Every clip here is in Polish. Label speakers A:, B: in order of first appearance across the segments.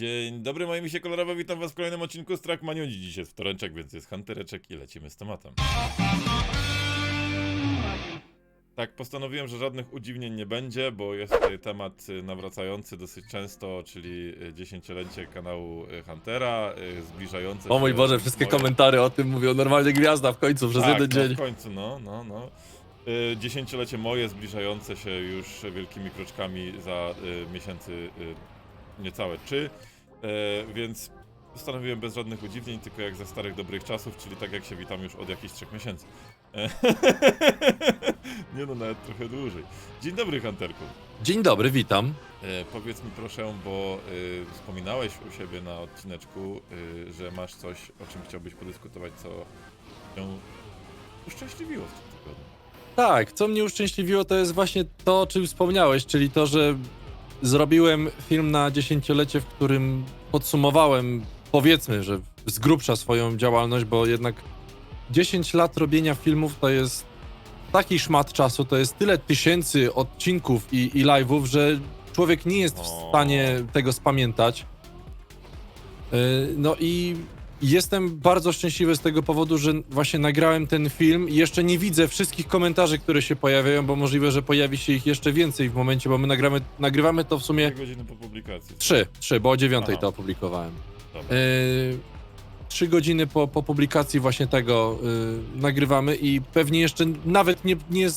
A: Dzień dobry, moi misie kolorowe, witam was w kolejnym odcinku z Trackmaniu. Dziś jest wtoreczek, więc jest huntereczek i lecimy z tematem. Tak, postanowiłem, że żadnych udziwnień nie będzie, bo jest tutaj temat y, nawracający dosyć często, czyli y, dziesięciolecie kanału y, Huntera, zbliżające się...
B: O mój Boże, wszystkie
A: moje-
B: komentary o tym mówią. Normalnie gwiazda w końcu przez
A: tak,
B: jeden
A: no,
B: dzień.
A: w końcu, no, no, no. Dziesięciolecie moje, zbliżające się już wielkimi kroczkami za miesięcy niecałe trzy, y, więc postanowiłem bez żadnych udziwnień, tylko jak za starych dobrych czasów, czyli tak jak się witam już od jakichś trzech miesięcy. E, Nie no, nawet trochę dłużej. Dzień dobry, Hunterku.
B: Dzień dobry, witam.
A: E, powiedz mi proszę, bo y, wspominałeś u siebie na odcineczku, y, że masz coś, o czym chciałbyś podyskutować, co ją uszczęśliwiło w tym tygodniu.
B: Tak, co mnie uszczęśliwiło, to jest właśnie to, o czym wspomniałeś, czyli to, że zrobiłem film na dziesięciolecie, w którym podsumowałem, powiedzmy, że z grubsza swoją działalność, bo jednak 10 lat robienia filmów to jest taki szmat czasu, to jest tyle tysięcy odcinków i, i live'ów, że człowiek nie jest w
A: O.
B: stanie tego spamiętać. Yy, No i jestem bardzo szczęśliwy z tego powodu, że właśnie nagrałem ten film i jeszcze nie widzę wszystkich komentarzy, które się pojawiają, bo możliwe, że pojawi się ich jeszcze więcej w momencie, bo my nagramy, nagrywamy to w sumie
A: Dwie godziny po publikacji.
B: trzy, trzy, bo o dziewiątej
A: Aha.
B: to opublikowałem.
A: Dobra.
B: Yy, Trzy godziny po, po publikacji właśnie tego yy, nagrywamy i pewnie jeszcze nawet nie, nie,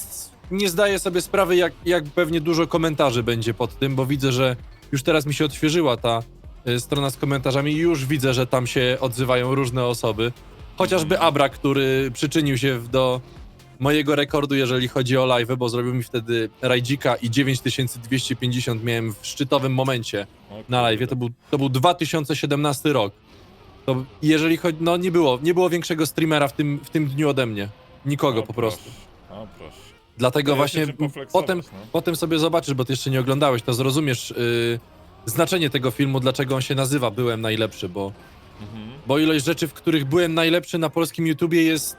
B: nie zdaję sobie sprawy, jak, jak pewnie dużo komentarzy będzie pod tym, bo widzę, że już teraz mi się odświeżyła ta y, strona z komentarzami i już widzę, że tam się odzywają różne osoby. Chociażby. Abra, który przyczynił się do mojego rekordu, jeżeli chodzi o live, bo zrobił mi wtedy rajdzika i 9250 miałem w szczytowym momencie na live. To był, to był 2017 rok. To jeżeli chodzi, no nie było, nie było większego streamera w tym, w tym dniu ode mnie. Nikogo
A: O,
B: po prostu.
A: proszę. O proszę.
B: Dlatego
A: To
B: właśnie potem,
A: no.
B: potem sobie zobaczysz, bo ty jeszcze nie oglądałeś, to zrozumiesz yy, znaczenie tego filmu, dlaczego on się nazywa Byłem Najlepszy, bo,
A: Mhm.
B: bo ilość rzeczy, w których byłem najlepszy na polskim YouTubie jest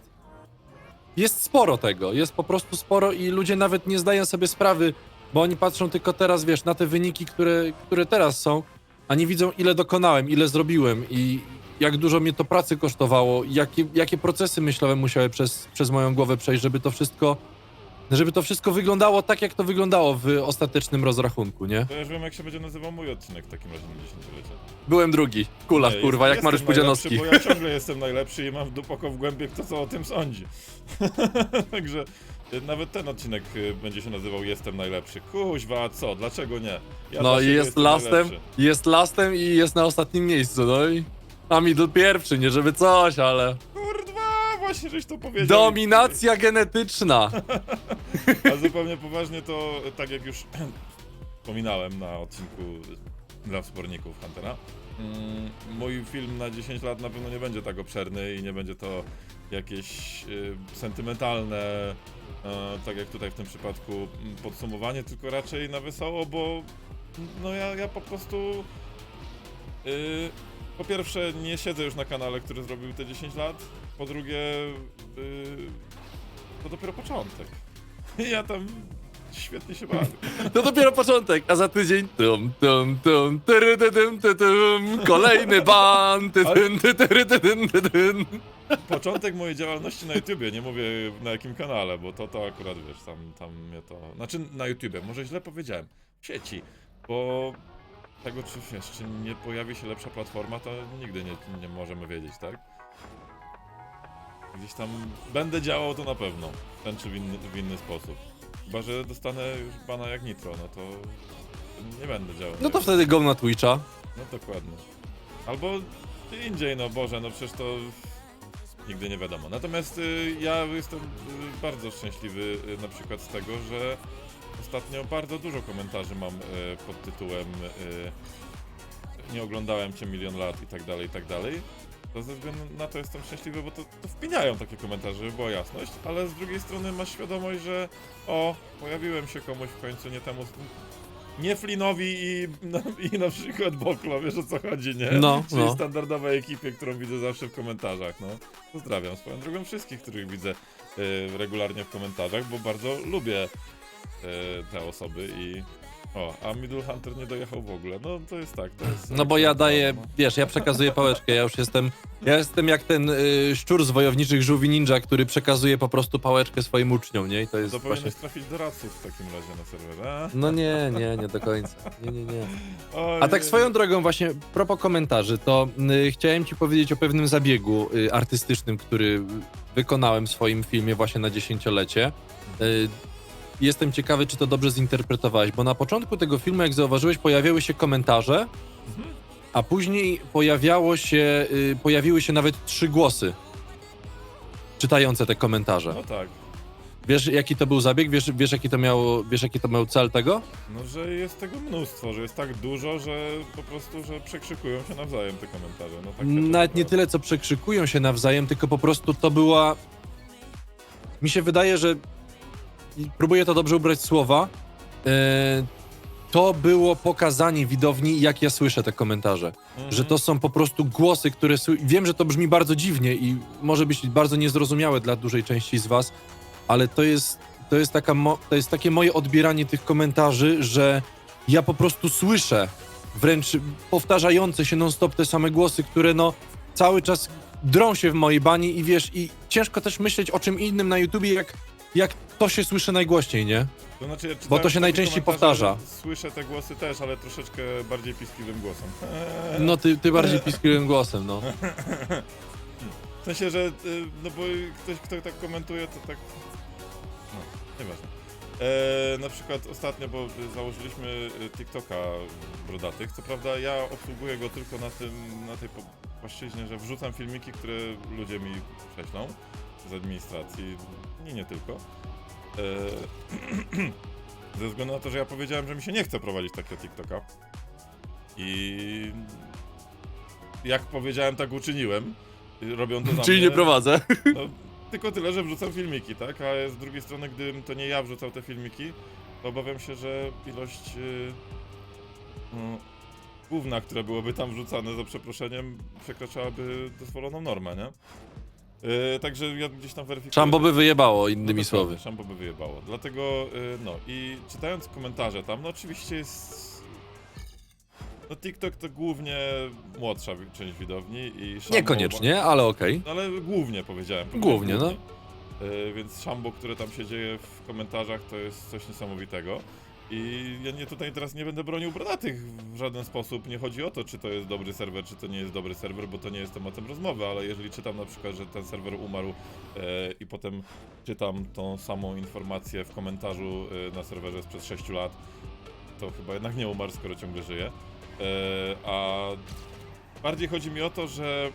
B: jest sporo tego, jest po prostu sporo i ludzie nawet nie zdają sobie sprawy, bo oni patrzą tylko teraz, wiesz, na te wyniki, które, które teraz są, a nie widzą ile dokonałem, ile zrobiłem i jak dużo mnie to pracy kosztowało, jakie, jakie procesy myślowe musiały przez, przez moją głowę przejść, żeby to wszystko żeby to wszystko wyglądało tak, jak to wyglądało w ostatecznym rozrachunku, nie?
A: To już wiem, jak się będzie nazywał mój odcinek w takim razie na dziesięciolecie.
B: Byłem drugi, w kulach,
A: Nie,
B: kurwa, jak Mariusz
A: najlepszy,
B: Pudzianowski.
A: Bo ja ciągle jestem najlepszy i mam dupoko w głębie, kto co o tym sądzi. Także y, nawet ten odcinek y, będzie się nazywał Jestem najlepszy. Kuźwa, a co? Dlaczego nie? Ja dla
B: No i
A: siebie
B: jest
A: jestem
B: lastem,
A: najlepszy.
B: jest lastem i jest na ostatnim miejscu, no i... A middle pierwszy, nie żeby coś, ale...
A: Właśnie żeś to powiedział.
B: Dominacja genetyczna!
A: A zupełnie poważnie to, tak jak już wspominałem na odcinku dla wsporników Huntera, mm, mój film na 10 lat na pewno nie będzie tak obszerny i nie będzie to jakieś y, sentymentalne, e, tak jak tutaj w tym przypadku mm, podsumowanie, tylko raczej na wesoło, bo no ja, ja po prostu y, po pierwsze nie siedzę już na kanale, który zrobił te 10 lat, po drugie y, to dopiero początek. Ja tam świetnie się bawię.
B: To dopiero początek, a za tydzień tum, tum, tum, tyry, ty, tum, ty, kolejny ban, ty, tyn, ty, tyry, ty, tyn, ty, tyn.
A: Początek mojej działalności na YouTubie, nie mówię na jakim kanale, bo to to akurat wiesz, tam, tam mnie to. Znaczy na YouTubie, może źle powiedziałem. W sieci, bo tego czy wiesz, czy nie pojawi się lepsza platforma, to nigdy nie, nie możemy wiedzieć, tak? Gdzieś tam będę działał to na pewno, w ten czy w inny, w inny sposób. Chyba, że dostanę już bana jak nitro, no to nie będę działał.
B: No to wtedy go na Twitcha.
A: No dokładnie. Albo gdzie indziej, no Boże, no przecież to nigdy nie wiadomo. Natomiast y, ja jestem y, bardzo szczęśliwy y, na przykład z tego, że ostatnio bardzo dużo komentarzy mam y, pod tytułem y, nie oglądałem cię milion lat i tak dalej, i tak dalej. To ze względu na to jestem szczęśliwy, bo to, to wpinają takie komentarze, żeby była jasność, ale z drugiej strony masz świadomość, że o, pojawiłem się komuś w końcu nie temu, nie Flinowi i, no, i na przykład Boklo, wiesz o co chodzi, nie?
B: No,
A: Czyli
B: no.
A: standardowej ekipie, którą widzę zawsze w komentarzach, no. Pozdrawiam swoją drogą wszystkich, których widzę y, regularnie w komentarzach, bo bardzo lubię y, te osoby i O, a Middle Hunter nie dojechał w ogóle. No to jest tak, to jest...
B: No bo ja daję, wiesz, ja przekazuję pałeczkę, ja już jestem, ja jestem jak ten y, szczur z wojowniczych żółwi ninja, który przekazuje po prostu pałeczkę swoim uczniom, nie? I to jest
A: To
B: właśnie...
A: powinieneś trafić do radców w takim razie na serwerze.
B: No nie, nie, nie do końca. Nie, nie, nie. A tak swoją drogą właśnie, propos komentarzy, to y, chciałem ci powiedzieć o pewnym zabiegu y, artystycznym, który wykonałem w swoim filmie właśnie na dziesięciolecie. Y, jestem ciekawy, czy to dobrze zinterpretowałeś, bo na początku tego filmu, jak zauważyłeś, pojawiały się komentarze, a później pojawiało się, y, pojawiły się nawet trzy głosy czytające te komentarze.
A: No tak.
B: Wiesz, jaki to był zabieg? Wiesz, wiesz, jaki to miał, wiesz, jaki to miał cel tego?
A: No, że jest tego mnóstwo, że jest tak dużo, że po prostu, że przekrzykują się nawzajem te komentarze. No, tak
B: Nawet nie tyle, co przekrzykują się nawzajem, tylko po prostu to była. Mi się wydaje, że. Próbuję to dobrze ubrać słowa. e, To było pokazanie widowni, jak ja słyszę te komentarze.
A: Mhm.
B: Że to są po prostu głosy, które. Wiem, że to brzmi bardzo dziwnie i może być bardzo niezrozumiałe dla dużej części z Was, ale to jest, to jest, taka to jest takie moje odbieranie tych komentarzy, że ja po prostu słyszę wręcz powtarzające się non-stop te same głosy, które no cały czas drą się w mojej bani i wiesz, i ciężko też myśleć o czym innym na YouTubie, jak, jak to się słyszy najgłośniej, nie?
A: To znaczy, ja
B: Bo to się najczęściej
A: komentarze,
B: powtarza.
A: Słyszę te głosy też, ale troszeczkę bardziej piskliwym głosem.
B: No ty, ty bardziej piskliwym głosem, no.
A: W sensie, że y, no bo ktoś, kto tak komentuje, to tak. No, nieważne. E, na przykład ostatnio, bo założyliśmy y, TikToka brodatych. Co prawda ja obsługuję go tylko na tym, na tej płaszczyźnie, że wrzucam filmiki, które ludzie mi prześlą z administracji i nie tylko. E, ze względu na to, że ja powiedziałem, że mi się nie chce prowadzić takiego TikToka. I jak powiedziałem, tak uczyniłem. Robią to za
B: Czyli
A: mnie.
B: nie prowadzę.
A: No, tylko tyle, że wrzucam filmiki, tak? A z drugiej strony, gdybym to nie ja wrzucał te filmiki, to obawiam się, że ilość yy, no, gówna, które byłoby tam wrzucane, za przeproszeniem, przekraczałaby dozwoloną normę, nie? Yy, także ja gdzieś tam weryfikuję.
B: Szambo by wyjebało,
A: No
B: innymi
A: dokładnie,
B: słowy.
A: Szambo by wyjebało. Dlatego, yy, no i czytając komentarze tam, no oczywiście jest... No TikTok to głównie młodsza wi- część widowni i Szambo...
B: Niekoniecznie, ale okej.
A: No ale głównie powiedziałem.
B: Głównie, no.
A: E, więc szambo, które tam się dzieje w komentarzach, to jest coś niesamowitego. I ja nie tutaj teraz nie będę bronił brodatych w żaden sposób. Nie chodzi o to, czy to jest dobry serwer, czy to nie jest dobry serwer, bo to nie jest tematem rozmowy, ale jeżeli czytam na przykład, że ten serwer umarł e, i potem czytam tą samą informację w komentarzu e, na serwerze sprzed 6 lat, to chyba jednak nie umarł, skoro ciągle żyje. E, a bardziej chodzi mi o to, że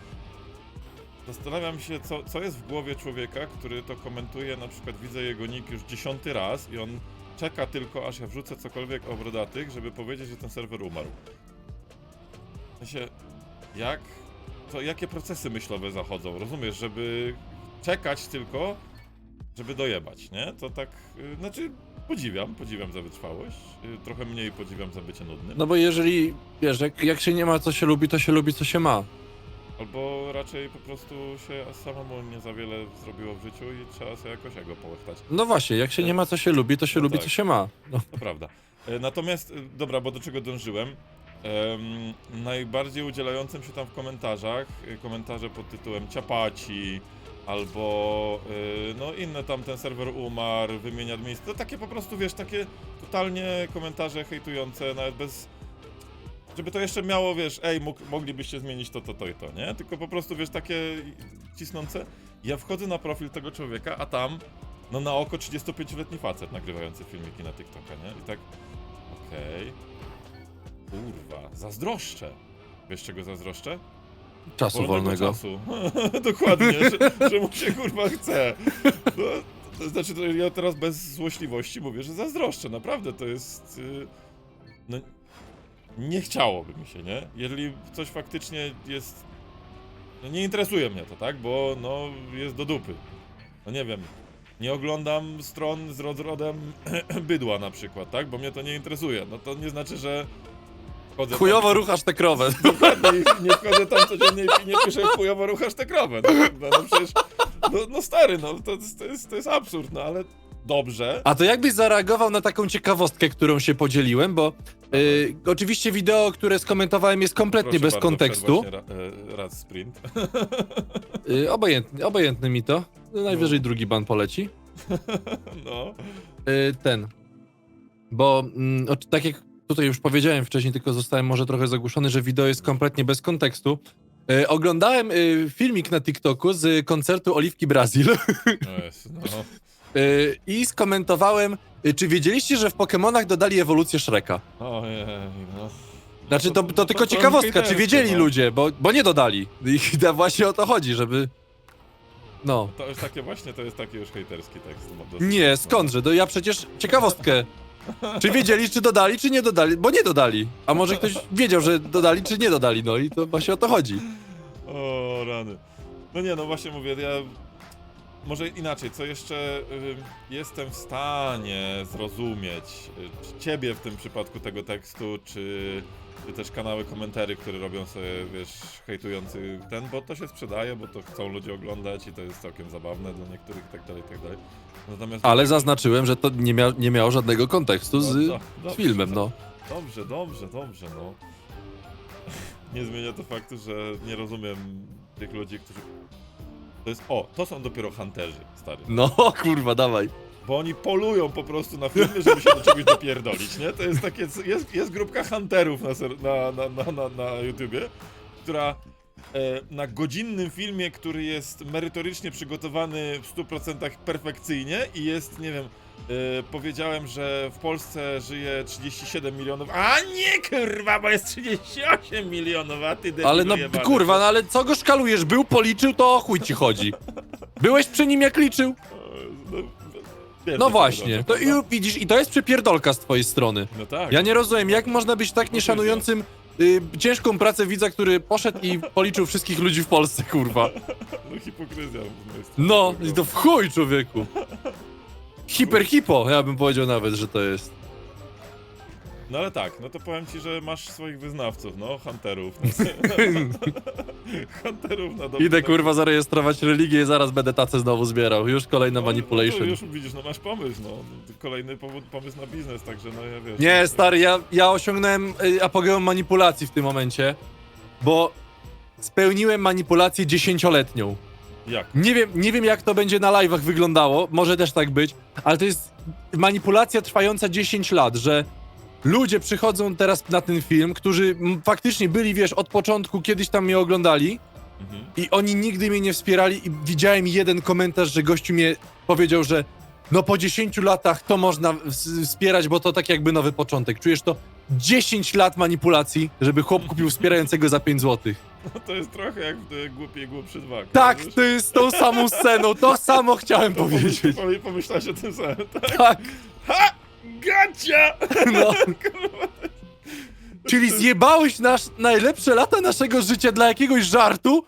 A: Zastanawiam się, co, co jest w głowie człowieka, który to komentuje, na przykład widzę jego nick już dziesiąty raz i on czeka tylko, aż ja wrzucę cokolwiek o brodatych, żeby powiedzieć, że ten serwer umarł. W sensie, jak, to jakie procesy myślowe zachodzą, rozumiesz, żeby czekać tylko, żeby dojebać, nie? To tak, y, znaczy podziwiam, podziwiam za wytrwałość, y, trochę mniej podziwiam za bycie nudnym.
B: No bo jeżeli, wiesz, jak, jak się nie ma co się lubi, to się lubi co się ma.
A: Albo raczej po prostu się samemu nie za wiele zrobiło w życiu i trzeba sobie jakoś ego połechtać.
B: No właśnie, jak się nie ma co się lubi, to się
A: No
B: lubi
A: tak.
B: co się ma. No.
A: To prawda. E, Natomiast, e, dobra, bo do czego dążyłem? Em, najbardziej udzielającym się tam w komentarzach, e, komentarze pod tytułem ciapaci, albo e, no inne tam, ten serwer umarł, wymienia miejsce, to takie po prostu, wiesz, takie totalnie komentarze hejtujące, nawet bez... Żeby to jeszcze miało, wiesz, ej, mógł, moglibyście zmienić to, to, to i to, nie? Tylko po prostu, wiesz, takie cisnące. Ja wchodzę na profil tego człowieka, a tam no na oko 35-letni facet nagrywający filmiki na TikToka, nie? I tak, okej. Kurwa, zazdroszczę. Wiesz czego zazdroszczę?
B: Czasu wolnego.
A: czasu. Dokładnie, że, że mu się kurwa chce. No, to znaczy, to ja teraz bez złośliwości mówię, że zazdroszczę, naprawdę to jest... y, No, nie chciałoby mi się, nie? Jeżeli coś faktycznie jest... No nie interesuje mnie to, tak? Bo no jest do dupy. No nie wiem, nie oglądam stron z rodem bydła na przykład, tak? Bo mnie to nie interesuje. No to nie znaczy, że...
B: Chujowo ruchasz tę krowę.
A: I nie wchodzę tam codziennie i nie piszę chujowo ruchasz tę krowę. No, no, przecież, no, no stary, no to, to, jest, to jest absurd, no ale dobrze.
B: A to jakbyś zareagował na taką ciekawostkę, którą się podzieliłem, bo y, oczywiście wideo, które skomentowałem jest kompletnie
A: Proszę
B: bez
A: bardzo,
B: kontekstu.
A: właśnie Ra, e, raz sprint.
B: Y, obojętny, obojętny mi to. Najwyżej drugi ban poleci.
A: No.
B: Y, ten. Bo mm, tak jak tutaj już powiedziałem wcześniej, tylko zostałem może trochę zagłuszony, że wideo jest kompletnie bez kontekstu. Y, oglądałem y, filmik na TikToku z koncertu Oliwki Brazil
A: No jest, no.
B: y, i skomentowałem, y, czy wiedzieliście, że w Pokémonach dodali ewolucję Shreka?
A: Ojej, no.
B: Znaczy, to, to,
A: to
B: tylko
A: trochę
B: ciekawostka, czy wiedzieli
A: no.
B: ludzie, bo, bo nie dodali. I to właśnie o to chodzi, żeby... No.
A: To jest takie właśnie, to jest taki już hejterski tekst. dosyć
B: Nie, skądże? To ja przecież ciekawostkę. Czy wiedzieli, czy dodali, czy nie dodali? Bo nie dodali. A może ktoś wiedział, że dodali, czy nie dodali, no i to właśnie o to chodzi.
A: O, rany. No nie, no właśnie mówię, ja... Może inaczej, co jeszcze y, jestem w stanie zrozumieć, y, ciebie w tym przypadku tego tekstu, czy, też kanały komentarzy, które robią sobie, wiesz, hejtujący ten, bo to się sprzedaje, bo to chcą ludzie oglądać i to jest całkiem zabawne dla niektórych i tak dalej, i tak dalej. Natomiast...
B: Ale zaznaczyłem, że to nie, mia nie miało żadnego kontekstu z,
A: No, do-
B: z filmem, no.
A: Dobrze, dobrze, dobrze, no. Nie zmienia to faktu, że nie rozumiem tych ludzi, którzy... To jest... O, to są dopiero hunterzy, stary.
B: No, kurwa, dawaj.
A: Bo oni polują po prostu na filmy, żeby się do czegoś dopierdolić, nie? To jest takie... Jest, jest grupka hunterów na, ser- na, na, na, na, na YouTubie, która na godzinnym filmie, który jest merytorycznie przygotowany w 100% perfekcyjnie i jest, nie wiem, e, powiedziałem, że w Polsce żyje 37 milionów, a nie kurwa, bo jest 38 milionów, a ty
B: Ale no,
A: jebany.
B: kurwa, no ale co go szkalujesz? Był, policzył, to o chuj ci chodzi. Byłeś przy nim, jak liczył?
A: E, No,
B: No właśnie. To i
A: prawda?
B: widzisz, i to jest przypierdolka z twojej strony.
A: No tak.
B: Ja nie rozumiem, jak można być tak nieszanującym y, ciężką pracę widza, który poszedł i policzył wszystkich ludzi w Polsce, kurwa.
A: No hipokryzja.
B: No, i to w chuj, człowieku. Hiperhipo, ja bym powiedział nawet, że to jest.
A: No ale tak, no to powiem ci, że masz swoich wyznawców, no, hunterów. hunterów na dobrze.
B: Idę kurwa zarejestrować religię i zaraz będę tacę znowu zbierał. Już kolejna
A: No, no
B: manipulation.
A: już widzisz, no masz pomysł, no. Kolejny powód, pomysł na biznes, także no ja wiesz.
B: Nie, stary, ja, ja osiągnąłem y, apogeum manipulacji w tym momencie, bo spełniłem manipulację dziesięcioletnią.
A: Jak?
B: Nie wiem, nie wiem jak to będzie na live'ach wyglądało, może też tak być, ale to jest manipulacja trwająca 10 lat, że ludzie przychodzą teraz na ten film, którzy faktycznie byli, wiesz, od początku, kiedyś tam mnie oglądali
A: Mhm.
B: i oni nigdy mnie nie wspierali i widziałem jeden komentarz, że gościu mnie powiedział, że no po 10 latach to można wspierać, bo to tak jakby nowy początek. Czujesz to? 10 lat manipulacji, żeby chłop kupił wspierającego za 5 złotych.
A: No to jest trochę jak w e, Głupi i Głupszy 2.
B: Tak,
A: wiesz?
B: to jest tą samą sceną, to samo chciałem
A: To
B: powiedzieć.
A: pomyśl- Pomyślałeś o tym samym, tak?
B: Tak,
A: Ha! Gacia!
B: no. Czyli zjebałeś nasz najlepsze lata naszego życia dla jakiegoś żartu?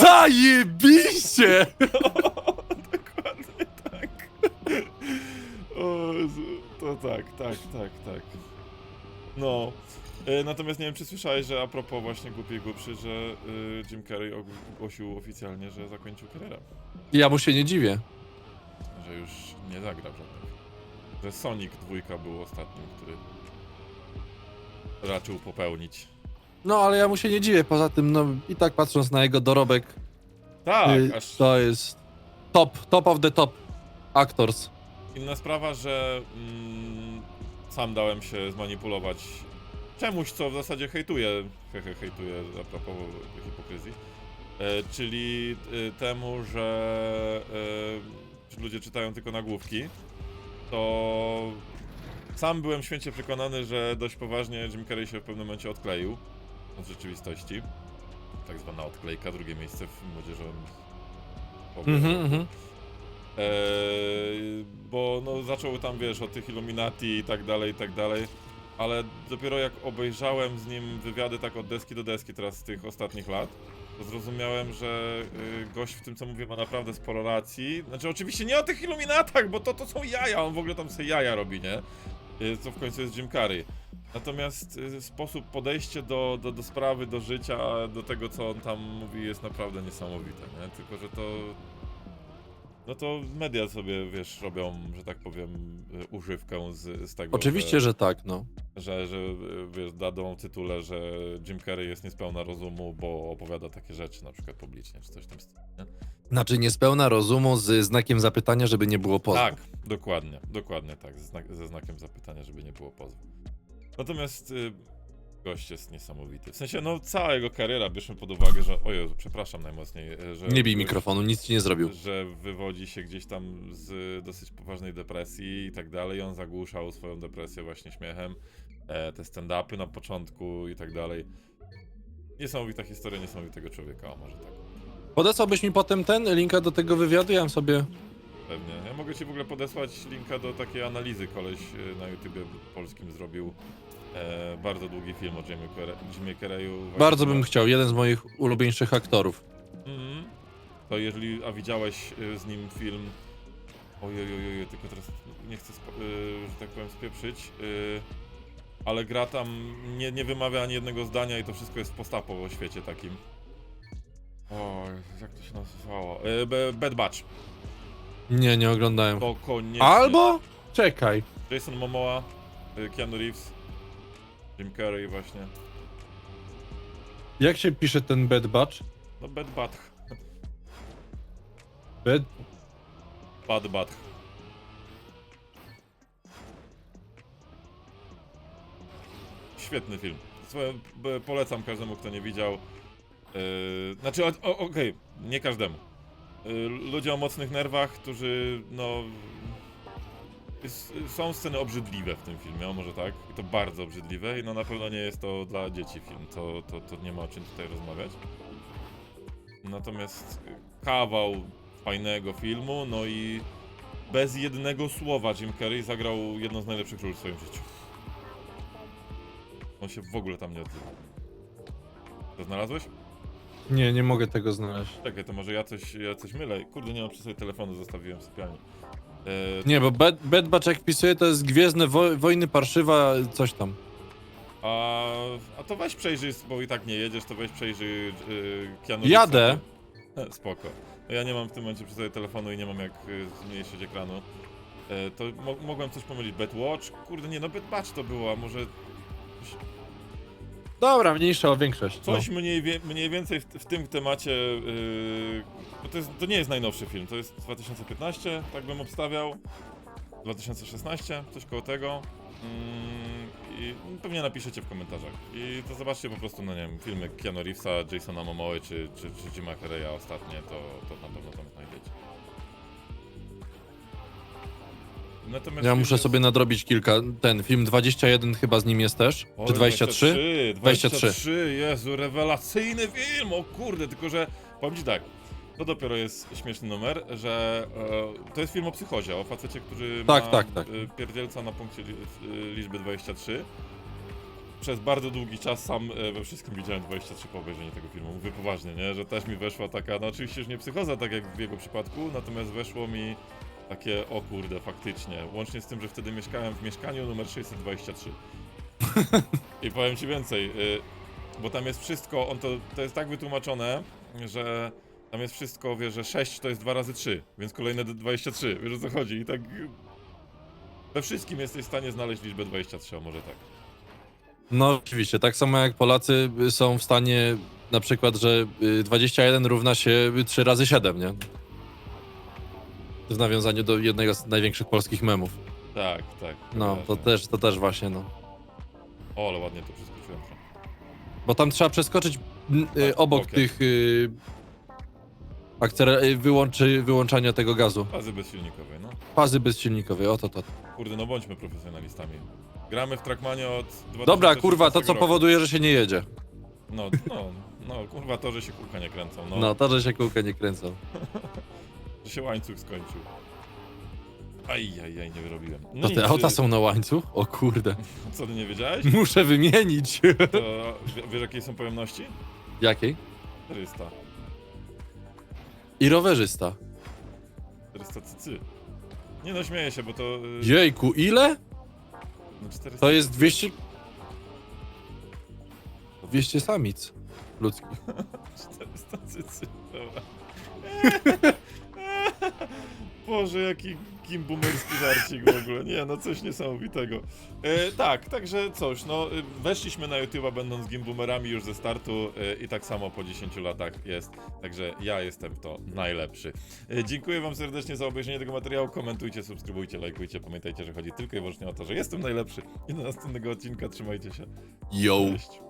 B: Zajebiście!
A: Dokładnie tak. O Jezu, to tak, tak, tak, tak. No. E, Natomiast nie wiem, czy słyszałeś, że a propos właśnie Głupi i Głupszy, że y, Jim Carrey og- ogłosił oficjalnie, że zakończył karierę.
B: Ja mu się nie dziwię.
A: Że już nie zagra w. Że Sonic 2 był ostatnim, który raczył popełnić.
B: No, ale ja mu się nie dziwię. Poza tym, no i tak patrząc na jego dorobek,
A: Tak,
B: y,
A: aż
B: to jest top, top of the top actors.
A: Inna sprawa, że mm, sam dałem się zmanipulować czemuś, co w zasadzie hejtuję, hehe, hejtuję a propos hipokryzji, e, czyli e, temu, że e, ludzie czytają tylko nagłówki, to sam byłem święcie przekonany, że dość poważnie Jim Carrey się w pewnym momencie odkleił od rzeczywistości. Tak zwana odklejka, drugie miejsce w młodzieżowym
B: Mhm, mhm.
A: Eee, bo no zaczął tam, wiesz, o tych Illuminati i tak dalej, i tak dalej, ale dopiero jak obejrzałem z nim wywiady tak od deski do deski teraz z tych ostatnich lat, zrozumiałem, że y, gość w tym, co mówię, ma naprawdę sporo racji. Znaczy, oczywiście nie o tych Illuminatach, bo to, to są jaja, on w ogóle tam sobie jaja robi, nie? Y, co w końcu jest Jim Carrey. Natomiast y, sposób podejście do, do, do sprawy, do życia, do tego, co on tam mówi, jest naprawdę niesamowite, nie? Tylko, że to no to media sobie, wiesz, robią, że tak powiem, y, używkę z, z tego,
B: Oczywiście, że tak, no.
A: że, że y, wiesz, dadą tytule, że Jim Carrey jest niespełna rozumu, bo opowiada takie rzeczy, na przykład publicznie, czy coś w tym stylu, nie?
B: Znaczy niespełna rozumu z znakiem zapytania, żeby nie było pozwu.
A: Tak, dokładnie, dokładnie tak, ze, znak, ze znakiem zapytania, żeby nie było pozwu. Natomiast y, gość jest niesamowity. W sensie, no cała jego kariera, bierzmy pod uwagę, że, o Jezu, przepraszam najmocniej, y, że...
B: Nie bij mikrofonu, nic ci nie zrobił.
A: że wywodzi się gdzieś tam z dosyć poważnej depresji i tak dalej. On zagłuszał swoją depresję właśnie śmiechem. E, te stand-upy na początku i tak dalej. Niesamowita historia niesamowitego człowieka, o może tak.
B: Podesłałbyś mi potem ten linka do tego wywiadu? Ja bym sobie...
A: Pewnie. Ja mogę ci w ogóle podesłać linka do takiej analizy. Koleś e, na YouTubie polskim zrobił e, bardzo długi film o Jimmy, Carrey, Jimmy Carreyu.
B: Bardzo bym chciał, jeden z moich ulubieńszych aktorów.
A: Mhm. To jeżeli, a widziałeś y, z nim film, ojej, tylko teraz nie chcę, spo- y, że tak powiem, spieprzyć, y, ale gra tam, nie, nie wymawia ani jednego zdania i to wszystko jest postapo o świecie takim. O, jak to się nazywało? Y, Be- Bad Batch.
B: Nie, nie oglądałem.
A: To koniecznie.
B: Albo? Czekaj.
A: Jason Momoa, y, Keanu Reeves, Jim Carrey właśnie.
B: Jak się pisze ten Bad Batch?
A: No Bad Batch.
B: Bad...
A: Bad Batch. Świetny film. Polecam każdemu, kto nie widział. Yy, znaczy, okej, nie każdemu. Yy, ludzie o mocnych nerwach, którzy, no. Jest, są sceny obrzydliwe w tym filmie, o może tak. I to bardzo obrzydliwe, i no na pewno nie jest to dla dzieci film. To, to, to nie ma o czym tutaj rozmawiać. Natomiast kawał fajnego filmu, no i bez jednego słowa Jim Carrey zagrał jedno z najlepszych ról w swoim życiu. On się w ogóle tam nie odzywa. To znalazłeś?
B: Nie, nie mogę tego znaleźć.
A: Czekaj, to może ja coś, ja coś mylę. Kurde, nie mam przy sobie telefonu, zostawiłem w sypialni. E,
B: Nie, bo Bad, Bad Batch jak wpisuję to jest Gwiezdne Wo Wojny Parszywa, coś tam.
A: a, a to weź przejrzyj, bo i tak nie jedziesz, to weź przejrzyj yy, Keanu
B: Jadę.
A: E, Spoko. No Ja nie mam w tym momencie przy sobie telefonu i nie mam jak y, zmniejszyć ekranu. E, to mo mogłem coś pomylić. Bad Watch? Kurde, nie, no Bad Batch to było, a może
B: Dobra, mniejsza o większość. No.
A: Coś mniej, wie, mniej więcej w, w tym temacie, yy, bo to, jest, to nie jest najnowszy film, to jest 2015, tak bym obstawiał, 2016, coś koło tego. Mm, I pewnie napiszecie w komentarzach. I to zobaczcie po prostu, no nie wiem, filmy Keanu Reevesa, Jasona Momoe czy, czy, czy Jima Carreya ostatnie, to, to na pewno tam znajdziecie. Natomiast
B: Ja muszę sobie nadrobić kilka. Ten film 21 chyba z nim jest też.
A: Oj,
B: Czy 23?
A: 23,
B: 23.
A: 23, Jezu, rewelacyjny film, o kurde, tylko że powiem ci tak, to dopiero jest śmieszny numer, że e, to jest film o psychozie, o facecie, który
B: Tak,
A: ma
B: tak, tak.
A: e, pierdzielca na punkcie li, e, liczby 23. Przez bardzo długi czas sam e, we wszystkim widziałem 23 po obejrzeniu tego filmu. Mówię poważnie, nie? Że też mi weszła taka, no oczywiście już nie psychoza, tak jak w jego przypadku, natomiast weszło mi takie, o kurde, faktycznie. Łącznie z tym, że wtedy mieszkałem w mieszkaniu numer 623. I powiem ci więcej, y, bo tam jest wszystko, on to, to jest tak wytłumaczone, że tam jest wszystko, wie, że 6 to jest 2 razy 3, więc kolejne d- 23, wiesz o co chodzi i tak... y, We wszystkim jesteś w stanie znaleźć liczbę 23, a może tak.
B: No oczywiście, tak samo jak Polacy są w stanie na przykład, że y, 21 równa się 3 razy 7, nie? W nawiązaniu do jednego z największych polskich memów.
A: Tak, tak.
B: No, to
A: właśnie.
B: też, to też właśnie, no.
A: O, ale ładnie to przeskoczyłem.
B: Bo tam trzeba przeskoczyć y,
A: Tak,
B: obok
A: bokiem.
B: tych y, akcere- y, wyłączy, wyłączania tego gazu.
A: Fazy bezsilnikowej, no.
B: Fazy bezsilnikowej, oto to.
A: Kurde, no bądźmy profesjonalistami. Gramy w Trackmanie od 2016
B: Dobra, kurwa, to co
A: roku.
B: powoduje, że się nie jedzie.
A: No, no, no, kurwa, to, że się kółka nie kręcą, no.
B: No, to, że się kółka nie kręcą.
A: Że się łańcuch skończył. Aj, aj, aj, nie wyrobiłem. No
B: To te
A: nic,
B: auta
A: y,
B: są na łańcuch? O kurde.
A: Co, ty nie wiedziałeś?
B: Muszę wymienić.
A: To wie- wiesz, jakie są pojemności?
B: Jakiej?
A: 400.
B: I rowerzysta.
A: 400 cycy. Nie no, śmieję się, bo to... y,
B: Jejku, ile?
A: No 400
B: To jest 200... 200 samic ludzkich.
A: 400 cycy. Dobra. Boże, jaki gimbumerski żarcik w ogóle. Nie, no coś niesamowitego. E, tak, także coś, no e, weszliśmy na YouTube'a będąc gimbumerami już ze startu e, i tak samo po 10 latach jest. Także ja jestem to najlepszy. E, dziękuję wam serdecznie za obejrzenie tego materiału. Komentujcie, subskrybujcie, lajkujcie. Pamiętajcie, że chodzi tylko i wyłącznie o to, że jestem najlepszy. I do następnego odcinka trzymajcie się.
B: Yo!
A: Cześć.